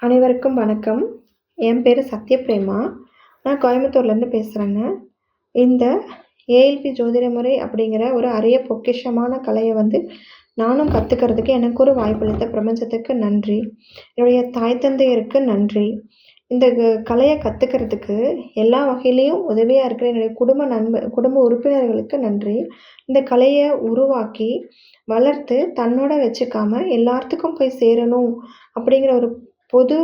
அனைவருக்கும் வணக்கம். என் பேர் சத்யபிரேமா. நான் கோயம்புத்தூர்லேருந்து பேசுகிறேங்க இந்த ஏஎல்பி ஜோதிட முறை அப்படிங்கிற ஒரு அரிய பொக்கிஷமான கலையை வந்து நானும் கற்றுக்கிறதுக்கு எனக்கு ஒரு வாய்ப்பளித்த பிரபஞ்சத்துக்கு நன்றி. என்னுடைய தாய் தந்தையருக்கு நன்றி. இந்த க கற்றுக்கிறதுக்கு எல்லா வகையிலையும் உதவியாக இருக்கிற என்னுடைய குடும்ப நண்ப குடும்ப உறுப்பினர்களுக்கு நன்றி. இந்த கலையை உருவாக்கி, வளர்த்து தன்னோட வச்சுக்காம எல்லாத்துக்கும் போய் சேரணும் அப்படிங்கிற ஒரு பொது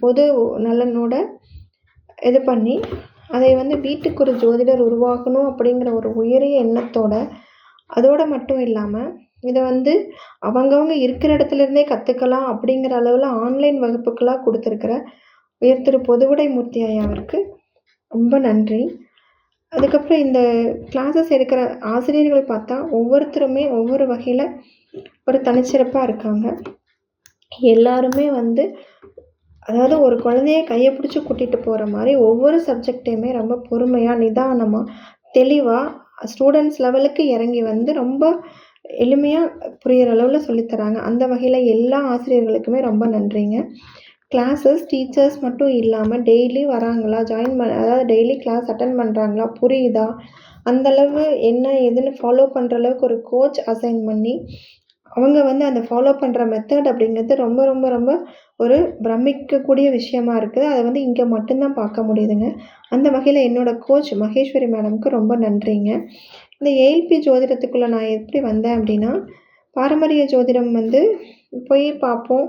பொது நலனோட இது பண்ணி, அதை வந்து வீட்டுக்கு ஒரு ஜோதிடர் உருவாக்கணும் அப்படிங்கிற ஒரு உயரிய எண்ணத்தோட, அதோட மட்டும் இல்லாமல் இதை வந்து அவங்கவங்க இருக்கிற இடத்துல இருந்தே அப்படிங்கிற அளவில் ஆன்லைன் வகுப்புக்களாக கொடுத்துருக்கிற உயர் திரு பொதுவுடை மூர்த்தி ஐயாவிற்கு ரொம்ப நன்றி. அதுக்கப்புறம் இந்த கிளாஸஸ் எடுக்கிற ஆசிரியர்கள் பார்த்தா, ஒவ்வொருத்தருமே ஒவ்வொரு வகையில் ஒரு தனிச்சிறப்பாக இருக்காங்க. எல்லாருமே வந்து அதாவது ஒரு குழந்தைய கையை பிடிச்சி கூட்டிகிட்டு போகிற மாதிரி ஒவ்வொரு சப்ஜெக்ட்டையுமே ரொம்ப பொறுமையாக நிதானமாக தெளிவாக ஸ்டூடெண்ட்ஸ் லெவலுக்கு இறங்கி வந்து ரொம்ப எளிமையாக புரியிற அளவில் சொல்லித்தராங்க அந்த வகையில் எல்லா ஆசிரியர்களுக்குமே ரொம்ப நன்றிங்க. கிளாஸஸ், டீச்சர்ஸ் மட்டும் இல்லாமல் டெய்லி வராங்களா? ஜாயின் பண்ண அதாவது டெய்லி கிளாஸ் அட்டன் பண்ணுறாங்களா புரியுதா? அந்தளவு என்ன ஏதுன்னு ஃபாலோ பண்ணுற அளவுக்கு ஒரு கோச் அசைன் பண்ணி, அவங்க வந்து அந்த ஃபாலோ பண்ணுற மெத்தட் அப்படிங்கிறது ரொம்ப ரொம்ப ரொம்ப ஒரு பிரமிக்கக்கூடிய விஷயமா இருக்குது. அதை வந்து இங்கே மட்டும்தான் பார்க்க முடியுதுங்க. அந்த வகையில் என்னோட கோச் மகேஸ்வரி மேடம்க்கு ரொம்ப நன்றிங்க. இந்த ஏஎல்பி ஜோதிடத்துக்குள்ளே நான் எப்படி வந்தேன் அப்படின்னா, பாரம்பரிய ஜோதிடம் வந்து போய் பார்ப்போம்.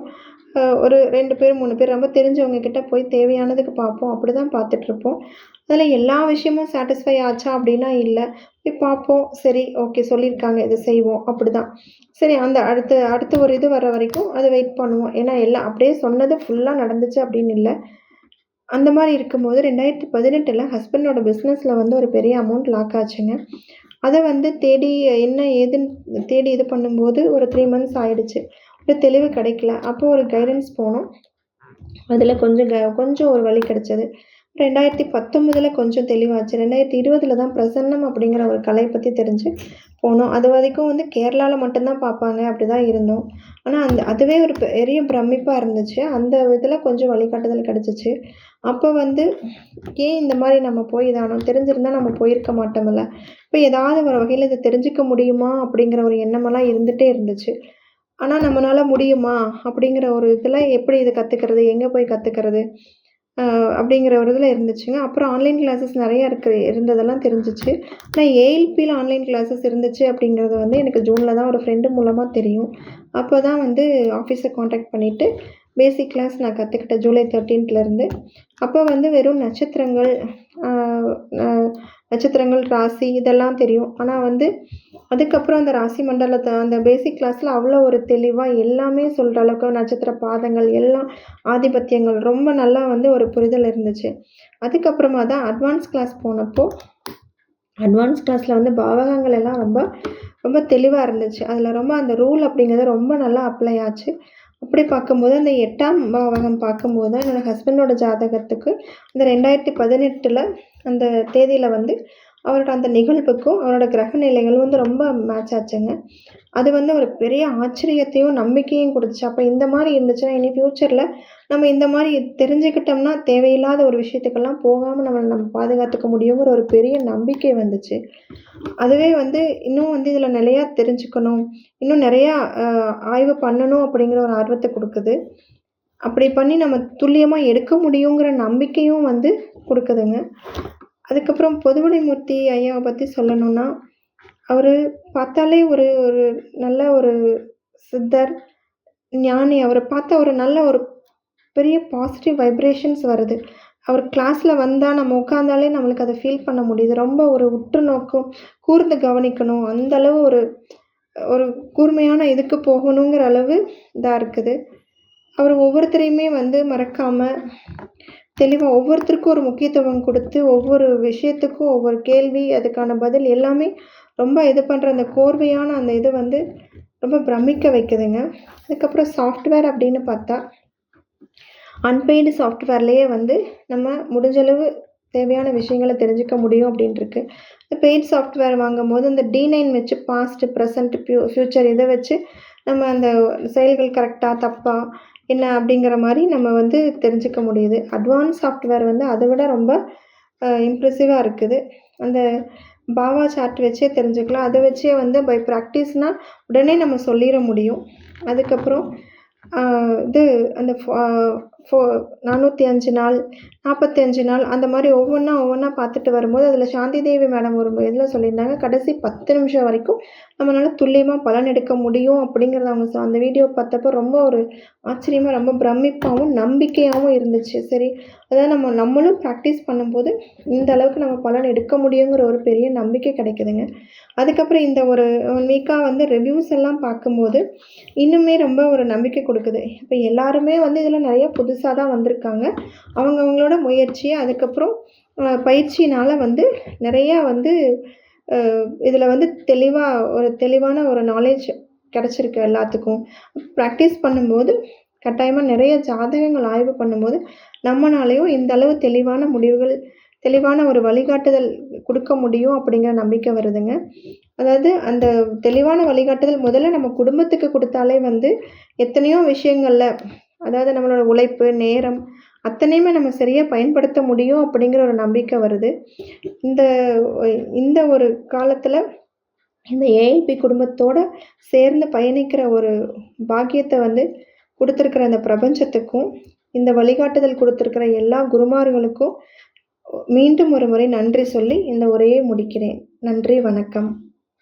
ஒரு ரெண்டு பேர், மூணு பேர் ரொம்ப தெரிஞ்சவங்க கிட்ட போய் தேவையானதுக்கு பார்ப்போம். அப்படிதான் பார்த்துட்ருப்போம். அதில் எல்லா விஷயமும் சாட்டிஸ்ஃபை ஆச்சா அப்படின்னா இல்லை பார்ப்போம். சரி, ஓகே சொல்லியிருக்காங்க. இதை செய்வோம். அப்படிதான். சரி அந்த அடுத்து அடுத்து ஒரு இது வர வரைக்கும் அதை வெயிட் பண்ணுவோம். ஏன்னா எல்லாம் அப்படியே சொன்னது ஃபுல்லாக நடந்துச்சு அப்படின்னு இல்லை அந்த மாதிரி இருக்கும்போது 2018ல ஹஸ்பண்டோட பிஸ்னஸில் வந்து ஒரு பெரிய அமௌண்ட் லாக் ஆச்சுங்க. அதை வந்து தேடி என்ன ஏதுன்னு தேடி இது பண்ணும்போது ஒரு த்ரீ மந்த்ஸ் ஆயிடுச்சு. ஒரு தெளிவு கிடைக்கல. அப்போ ஒரு கைடன்ஸ் போனோம். அதில் கொஞ்சம் க கொஞ்சம் ஒரு வழி கிடைச்சது. 2019ல கொஞ்சம் தெளிவாச்சு. 2020ல தான் பிரசன்னம் அப்படிங்கிற ஒரு கலை பற்றி தெரிஞ்சு போனோம். அது வரைக்கும் வந்து கேரளாவில் மட்டும்தான் பார்ப்பாங்க அப்படி தான் இருந்தோம். ஆனால் அந்த அதுவே ஒரு பெரிய பிரமிப்பாக இருந்துச்சு. அந்த இதில் கொஞ்சம் வழிகாட்டுதல் கிடச்சிச்சு அப்போ வந்து ஏன் இந்த மாதிரி நம்ம போய் இதானோம்? தெரிஞ்சிருந்தால் நம்ம போயிருக்க மாட்டோம்ல. இப்போ ஏதாவது ஒரு வகையில் இதை தெரிஞ்சுக்க முடியுமா? அப்படிங்கிற ஒரு எண்ணமெல்லாம் இருந்துகிட்டே இருந்துச்சு. ஆனால் நம்மளால் முடியுமா? அப்படிங்கிற ஒரு இதில் எப்படி இதை கற்றுக்கிறது எங்கே போய் கற்றுக்கிறது அப்படிங்கிற ஒரு இதில் இருந்துச்சுங்க. அப்புறம் ஆன்லைன் கிளாஸஸ் நிறையா இருக்கு இருந்ததெல்லாம் தெரிஞ்சுச்சு. ஆனால் ஏஎல்பியில் ஆன்லைன் கிளாஸஸ் இருந்துச்சு அப்படிங்கிறது வந்து எனக்கு ஜூனில் தான் ஒரு ஃப்ரெண்டு மூலமாக தெரியும். அப்போ தான் வந்து ஆஃபீஸை காண்டாக்ட் பண்ணிவிட்டு பேசிக் கிளாஸ் நான் கற்றுக்கிட்டேன் ஜூலை 13த்லருந்து. அப்போ வந்து வெறும் நட்சத்திரங்கள், நட்சத்திரங்கள், ராசி இதெல்லாம் தெரியும். ஆனால் வந்து அதுக்கப்புறம் அந்த ராசி மண்டலத்தை அந்த பேசிக் கிளாஸில் அவ்வளோ ஒரு தெளிவாக எல்லாமே சொல்கிற அளவுக்கு நட்சத்திர பாதங்கள் எல்லாம் ஆதிபத்தியங்கள் ரொம்ப நல்லா வந்து ஒரு புரிதல் இருந்துச்சு. அதுக்கப்புறமா தான் அட்வான்ஸ் கிளாஸ் போனப்போ, அட்வான்ஸ் கிளாஸில் வந்து பாவகங்கள் எல்லாம் ரொம்ப ரொம்ப தெளிவாக இருந்துச்சு. அதில் ரொம்ப அந்த ரூல் அப்படிங்கிறது ரொம்ப நல்லா அப்ளை ஆச்சு. அப்படி பார்க்கும்போது அந்த எட்டாம் பாவகம் பார்க்கும்போது தான் என்னோடய ஹஸ்பண்டோட ஜாதகத்துக்கு அந்த 2018ல அந்த தேதியில் வந்து அவரோட அந்த நிகழ்வுக்கும், அவரோட கிரக நிலைகளும் வந்து ரொம்ப மேட்ச் ஆச்சுங்க. அது வந்து ஒரு பெரிய ஆச்சரியத்தையும், நம்பிக்கையும் கொடுத்துச்சு அப்போ இந்த மாதிரி இருந்துச்சுன்னா, இனி ஃப்யூச்சரில் நம்ம இந்த மாதிரி தெரிஞ்சுக்கிட்டோம்னா, தேவையில்லாத ஒரு விஷயத்துக்கெல்லாம் போகாமல் நம்ம நம்ம பாதுகாத்துக்க முடியுங்கிற ஒரு பெரிய நம்பிக்கை வந்துச்சு. அதுவே வந்து இன்னும் வந்து இதில் நிறையா தெரிஞ்சுக்கணும். இன்னும் நிறையா ஆய்வு பண்ணணும் அப்படிங்கிற ஒரு ஆர்வத்தை கொடுக்குது அப்படி பண்ணி நம்ம துல்லியமாக எடுக்க முடியுங்கிற நம்பிக்கையும் வந்து கொடுக்குதுங்க அதுக்கப்புறம் பொதுவுடை மூர்த்தி பற்றி சொல்லணும்னா, அவர் பார்த்தாலே ஒரு ஒரு நல்ல ஒரு சித்தர், ஞானி. அவரை பார்த்தா ஒரு நல்ல ஒரு பெரிய பாசிட்டிவ் வைப்ரேஷன்ஸ் வருது. அவர் கிளாஸில் வந்தால் நம்ம உட்காந்தாலே நம்மளுக்கு அதை ஃபீல் பண்ண முடியுது. ரொம்ப ஒரு உற்று நோக்கம் கூர்ந்து கவனிக்கணும். அந்த அளவு ஒரு ஒரு கூர்மையான இதுக்கு போகணுங்கிற அளவு இதாக இருக்குது. அவர் ஒவ்வொருத்தரையுமே வந்து மறக்காமல் தெளிவாக ஒவ்வொருத்தருக்கும் ஒரு முக்கியத்துவம் கொடுத்து ஒவ்வொரு விஷயத்துக்கும் ஒவ்வொரு கேள்வி, அதுக்கான பதில் எல்லாமே ரொம்ப இது பண்ணுற அந்த கோர்வையான அந்த இது வந்து ரொம்ப பிரமிக்க வைக்குதுங்க. அதுக்கப்புறம் சாஃப்ட்வேர் அப்படின்னு பார்த்தா, அன்பெய்டு சாஃப்ட்வேர்லேயே வந்து நம்ம முடிஞ்சளவு தேவையான விஷயங்கள தெரிஞ்சுக்க முடியும் அப்படின்னு இருக்கு. பெய்ட் சாஃப்ட்வேர் வாங்கும்போது அந்த D9 வச்சு பாஸ்ட்டு பிரசன்ட், பியூ ஃபியூச்சர் இதை வச்சு நம்ம அந்த செயல்கள் கரெக்டாக தப்பாக என்ன அப்படிங்கிற மாதிரி நம்ம வந்து தெரிஞ்சுக்க முடியுது. அட்வான்ஸ் சாஃப்ட்வேர் வந்து அதை விட ரொம்ப இம்ப்ரெசிவாக இருக்குது. அந்த பாவா சார்ட் வச்சே தெரிஞ்சுக்கலாம். அதை வச்சே வந்து பை ப்ராக்டிஸ்னால் உடனே நம்ம சொல்லிட முடியும். அதுக்கப்புறம் இது அந்த ஃபோ நானூற்றி அஞ்சு நாள் நாற்பத்தி அஞ்சு நாள் அந்த மாதிரி ஒவ்வொன்றா ஒவ்வொன்றா பார்த்துட்டு வரும்போது அதில் சாந்தி தேவி மேடம் ஒரு இதில் சொல்லியிருந்தாங்க கடைசி பத்து நிமிஷம் வரைக்கும் நம்மளால் துல்லியமாக பலன் எடுக்க முடியும் அப்படிங்கிறத அவங்க அந்த வீடியோ பார்த்தப்போ ரொம்ப ஒரு ஆச்சரியமாக ரொம்ப பிரமிப்பாகவும் நம்பிக்கையாகவும் இருந்துச்சு. சரி அதாவது நம்ம நம்மளும் ப்ராக்டிஸ் பண்ணும்போது இந்த அளவுக்கு நம்ம பலன் எடுக்க முடியுங்கிற ஒரு பெரிய நம்பிக்கை கிடைக்குதுங்க. அதுக்கப்புறம் இந்த ஒரு ஒன் வீக்காக வந்து ரிவ்யூஸ் எல்லாம் பார்க்கும்போது இன்னுமே ரொம்ப ஒரு நம்பிக்கை கொடுக்குது. இப்போ எல்லாருமே வந்து இதில் நிறைய புதுசாக தான் வந்திருக்காங்க. அவங்கவுங்களோட முயற்சியை அதுக்கப்புறம் பயிற்சினால் பயிற்சியினால் வந்து நிறையா வந்து இதில் வந்து தெளிவாக ஒரு தெளிவான ஒரு நாலேஜ் கிடச்சிருக்கு எல்லாத்துக்கும். ப்ராக்டிஸ் பண்ணும்போது கட்டாயமாக நிறைய ஜாதகங்கள் ஆய்வு பண்ணும்போது நம்மனாலேயும் இந்த அளவு தெளிவான முடிவுகள் தெளிவான ஒரு வழிகாட்டுதல் கொடுக்க முடியும் அப்படிங்கிற நம்பிக்கை வருதுங்க. அதாவது அந்த தெளிவான வழிகாட்டுதல் முதல்ல நம்ம குடும்பத்துக்கு கொடுத்தாலே வந்து எத்தனையோ விஷயங்களில் அதாவது நம்மளோட உழைப்பு நேரம் அத்தனையுமே நம்ம சரியாக பயன்படுத்த முடியும் அப்படிங்கிற ஒரு நம்பிக்கை வருது. இந்த இந்த ஒரு காலத்தில் இந்த ஏஐபி குடும்பத்தோட சேர்ந்து பயணிக்கிற ஒரு பாக்கியத்தை வந்து கொடுத்துருக்கிற அந்த பிரபஞ்சத்துக்கும் இந்த வழிகாட்டுதல் கொடுத்துருக்கிற எல்லா குருமார்களுக்கும் மீண்டும் ஒரு முறை நன்றி சொல்லி இந்த உரையை முடிக்கிறேன். நன்றி வணக்கம்.